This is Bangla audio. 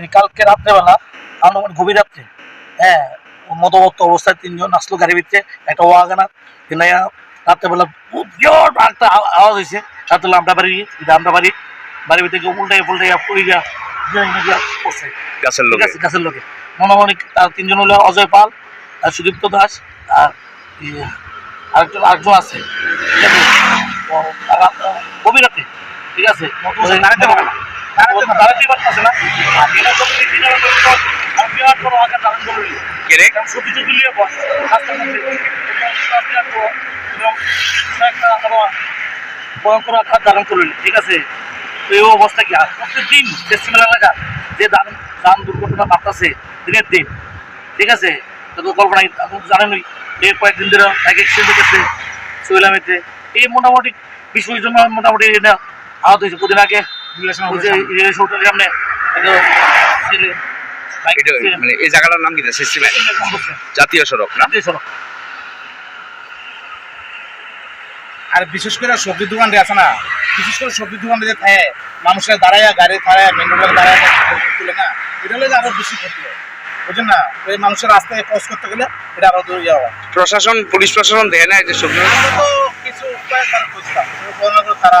এই কালকে রাত্রেবেলা আনুমান গভীর রাত্রে হ্যাঁ মতমত অবস্থায় তিনজন আসলো গাড়ি ভিতরে একটা ওয়াগানা কিন্তু রাত্রেবেলা খুব বিরাট একটা আওয়াজ হয়েছে। রাত্রে আমরা বাড়ি এটা আমরা বাড়ি বাড়ির ভিতরে উল্টাই পুল্টাই পড়ে যা গাছের লোকে। গাছের লোকে। মনোমণি তার তিনজন হলো অজয় পাল আর সুদীপ্ত দাস আর আরেকজন আরেকজন আছে। ঠিক আছে? গভীর রাতে ঠিক আছে? এরা ভয়ঙ্কর আঘাত ধারণ করে নিল। ঠিক আছে তো এই অবস্থা কি প্রত্যেকদিন ফেস্টিভ্যাল এলাকা যে দান দুর্ঘটনা বাড়তেছে দিনের দিন ঠিক আছে তো তো কল্পনা জানেনই এই কয়েকদিন ধরে এক এক্সিডেন্ট সোহেলামিতে এই মোটামুটি বিশ পঁচিশ জন মোটামুটি আহত হয়েছে কদিন আগে ওই মানে এই জায়গাটার নাম কি জাতীয় সড়ক না? জাতীয় আর বিশেষ করে সবজি দোকান আছে না? বিশেষ করে সবজি দোকান যে থাকে মানুষের দাঁড়ায় গাড়ি দাঁড়ায় মেন রোডে দাঁড়ায় তুলে না? এটা হলে আরও বেশি ক্ষতি হয়। বুঝছেন না? এই মানুষের রাস্তায় ক্রস করতে গেলে এটা আরও দূর যাওয়া প্রশাসন পুলিশ প্রশাসন দেয় না যে সবজি আমরা তো কিছু উপায় তারা খুঁজতাম। তারা